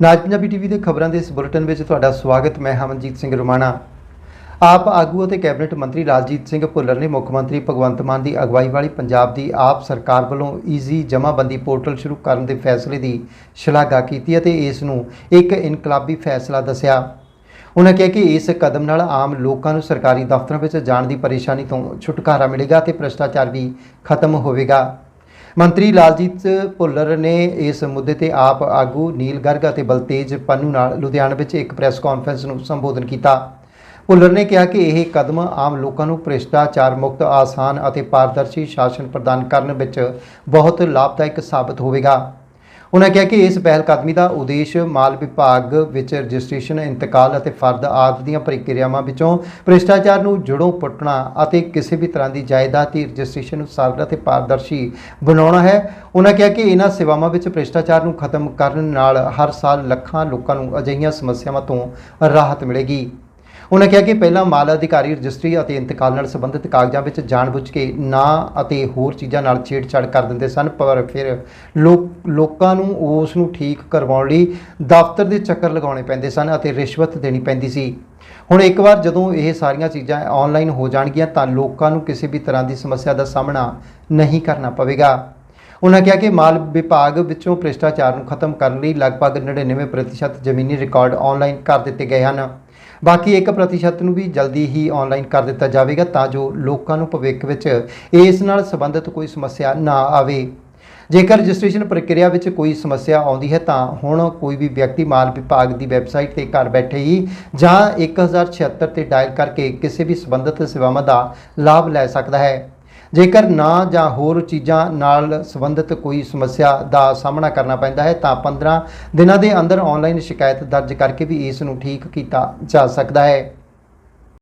ਨਾਜ Punjabi TV ਦੇ ਖਬਰਾਂ ਦੇ ਇਸ ਬੁਲੇਟਿਨ ਵਿੱਚ ਤੁਹਾਡਾ ਸਵਾਗਤ, ਮੈਂ ਹਮਨਜੀਤ ਸਿੰਘ ਰੁਮਾਣਾ। ਆਪ ਆਗੂ ਅਤੇ ਕੈਬਨਿਟ ਮੰਤਰੀ ਰਾਜਜੀਤ ਸਿੰਘ ਭੁੱਲਰ ਨੇ ਮੁੱਖ ਮੰਤਰੀ ਭਗਵੰਤ ਮਾਨ ਦੀ ਅਗਵਾਈ ਵਾਲੀ ਪੰਜਾਬ ਦੀ ਆਪ ਸਰਕਾਰ ਵੱਲੋਂ ਈਜ਼ੀ ਜਮ੍ਹਾਂਬੰਦੀ ਪੋਰਟਲ ਸ਼ੁਰੂ ਕਰਨ ਦੇ ਫੈਸਲੇ ਦੀ ਸ਼ਲਾਘਾ ਕੀਤੀ ਅਤੇ ਇਸ ਨੂੰ ਇੱਕ ਇਨਕਲਾਬੀ ਫੈਸਲਾ ਦੱਸਿਆ। ਉਹਨਾਂ ਕਿਹਾ ਕਿ ਇਸ ਕਦਮ ਨਾਲ ਆਮ ਲੋਕਾਂ ਨੂੰ ਸਰਕਾਰੀ ਦਫ਼ਤਰਾਂ ਵਿੱਚ ਜਾਣ ਦੀ ਪਰੇਸ਼ਾਨੀ ਤੋਂ ਛੁਟਕਾਰਾ ਮਿਲੇਗਾ ਤੇ ਭ੍ਰਿਸ਼ਟਾਚਾਰ ਵੀ ਖਤਮ ਹੋਵੇਗਾ। ਮੰਤਰੀ ਲਾਲਜੀਤ ਭੁੱਲਰ ਨੇ ਇਸ ਮੁੱਦੇ ਤੇ ਆਪ ਆਗੂ ਨੀਲ ਗਰਗ ਅਤੇ ਬਲਤੇਜ ਪੰਨੂ ਨਾਲ ਲੁਧਿਆਣਾ ਵਿੱਚ ਇੱਕ ਪ੍ਰੈਸ ਕਾਨਫਰੰਸ ਨੂੰ ਸੰਬੋਧਨ ਕੀਤਾ। ਭੁੱਲਰ ਨੇ ਕਿਹਾ ਕਿ ਇਹ ਕਦਮ ਆਮ ਲੋਕਾਂ ਨੂੰ ਭ੍ਰਿਸ਼ਟਾਚਾਰ ਮੁਕਤ, ਆਸਾਨ ਅਤੇ ਪਾਰਦਰਸ਼ੀ ਸ਼ਾਸਨ ਪ੍ਰਦਾਨ ਕਰਨ ਵਿੱਚ ਬਹੁਤ ਲਾਭਦਾਇਕ ਸਾਬਤ ਹੋਵੇਗਾ। ਉਹਨਾਂ ਕਿਹਾ ਕਿ ਇਸ ਪਹਿਲ ਕਦਮੀ ਦਾ ਉਦੇਸ਼ ਮਾਲ ਵਿਭਾਗ ਵਿੱਚ ਰਜਿਸਟ੍ਰੇਸ਼ਨ, ਇੰਤਕਾਲ ਅਤੇ ਫਰਦ ਆਦਿ ਦੀਆਂ ਪ੍ਰਕਿਰਿਆਵਾਂ ਵਿੱਚੋਂ ਭ੍ਰਿਸ਼ਟਾਚਾਰ ਨੂੰ ਜੜੋਂ ਪੁੱਟਣਾ ਅਤੇ ਕਿਸੇ ਵੀ ਤਰ੍ਹਾਂ ਦੀ ਜਾਇਦਾਦ ਦੀ ਰਜਿਸਟ੍ਰੇਸ਼ਨ ਨੂੰ ਸਰਲ ਅਤੇ ਪਾਰਦਰਸ਼ੀ ਬਣਾਉਣਾ ਹੈ। ਉਹਨਾਂ ਕਿਹਾ ਕਿ ਇਹਨਾਂ ਸੇਵਾਵਾਂ ਵਿੱਚ ਭ੍ਰਿਸ਼ਟਾਚਾਰ ਨੂੰ ਖਤਮ ਕਰਨ ਨਾਲ ਹਰ ਸਾਲ ਲੱਖਾਂ ਲੋਕਾਂ ਨੂੰ ਅਜਿਹੀਆਂ ਸਮੱਸਿਆਵਾਂ ਤੋਂ ਰਾਹਤ ਮਿਲੇਗੀ। ਉਹਨਾਂ ਕਿਹਾ ਕਿ ਪਹਿਲਾਂ ਮਾਲ ਅਧਿਕਾਰੀ ਰਜਿਸਟਰੀ ਅਤੇ ਇੰਤਕਾਲ ਨਾਲ ਸੰਬੰਧਿਤ ਕਾਗਜ਼ਾਂ ਵਿੱਚ ਜਾਣਬੁੱਝ ਕੇ ਨਾਂ ਅਤੇ ਹੋਰ ਚੀਜ਼ਾਂ ਨਾਲ ਛੇੜਛਾੜ ਕਰ ਦਿੰਦੇ ਸਨ, ਪਰ ਫਿਰ ਲੋਕ, ਲੋਕਾਂ ਨੂੰ ਉਸ ਨੂੰ ਠੀਕ ਕਰਵਾਉਣ ਲਈ ਦਫ਼ਤਰ ਦੇ ਚੱਕਰ ਲਗਾਉਣੇ ਪੈਂਦੇ ਸਨ ਅਤੇ ਰਿਸ਼ਵਤ ਦੇਣੀ ਪੈਂਦੀ ਸੀ। ਹੁਣ ਇੱਕ ਵਾਰ ਜਦੋਂ ਇਹ ਸਾਰੀਆਂ ਚੀਜ਼ਾਂ ਆਨਲਾਈਨ ਹੋ ਜਾਣਗੀਆਂ ਤਾਂ ਲੋਕਾਂ ਨੂੰ ਕਿਸੇ ਵੀ ਤਰ੍ਹਾਂ ਦੀ ਸਮੱਸਿਆ ਦਾ ਸਾਹਮਣਾ ਨਹੀਂ ਕਰਨਾ ਪਵੇਗਾ। ਉਹਨਾਂ ਕਿਹਾ ਕਿ ਮਾਲ ਵਿਭਾਗ ਵਿੱਚੋਂ ਭ੍ਰਿਸ਼ਟਾਚਾਰ ਨੂੰ ਖਤਮ ਕਰਨ ਲਈ ਲਗਭਗ 99% ਜ਼ਮੀਨੀ ਰਿਕਾਰਡ ਆਨਲਾਈਨ ਕਰ ਦਿੱਤੇ ਗਏ ਹਨ। ਬਾਕੀ 1% ਨੂੰ ਵੀ ਜਲਦੀ ਹੀ ਆਨਲਾਈਨ ਕਰ ਦਿੱਤਾ ਜਾਵੇਗਾ ਤਾਂ ਜੋ ਲੋਕਾਂ ਨੂੰ ਭਵਿੱਖ ਵਿੱਚ ਇਸ ਨਾਲ ਸੰਬੰਧਿਤ ਕੋਈ ਸਮੱਸਿਆ ਨਾ ਆਵੇ। ਜੇਕਰ ਰਜਿਸਟ੍ਰੇਸ਼ਨ ਪ੍ਰਕਿਰਿਆ ਵਿੱਚ ਕੋਈ ਸਮੱਸਿਆ ਆਉਂਦੀ ਹੈ ਤਾਂ ਹੁਣ ਕੋਈ ਵੀ ਵਿਅਕਤੀ ਮਾਲ ਵਿਭਾਗ ਦੀ ਵੈਬਸਾਈਟ ਤੇ ਘਰ ਬੈਠੇ ਹੀ ਜਾਂ 1076 ਤੇ ਡਾਇਲ ਕਰਕੇ ਕਿਸੇ ਵੀ ਸੰਬੰਧਿਤ ਸੇਵਾਵਾਂ ਦਾ ਲਾਭ ਲੈ ਸਕਦਾ ਹੈ। ਜੇਕਰ ਨਾ ਜਾਂ ਹੋਰ ਚੀਜ਼ਾਂ ਨਾਲ ਸੰਬੰਧਿਤ ਕੋਈ ਸਮੱਸਿਆ ਦਾ ਸਾਹਮਣਾ ਕਰਨਾ ਪੈਂਦਾ ਹੈ, ਤਾਂ 15 ਦਿਨਾਂ ਦੇ ਅੰਦਰ ਆਨਲਾਈਨ ਸ਼ਿਕਾਇਤ ਦਰਜ ਕਰਕੇ ਵੀ ਇਸ ਨੂੰ ਠੀਕ ਕੀਤਾ ਜਾ ਸਕਦਾ ਹੈ।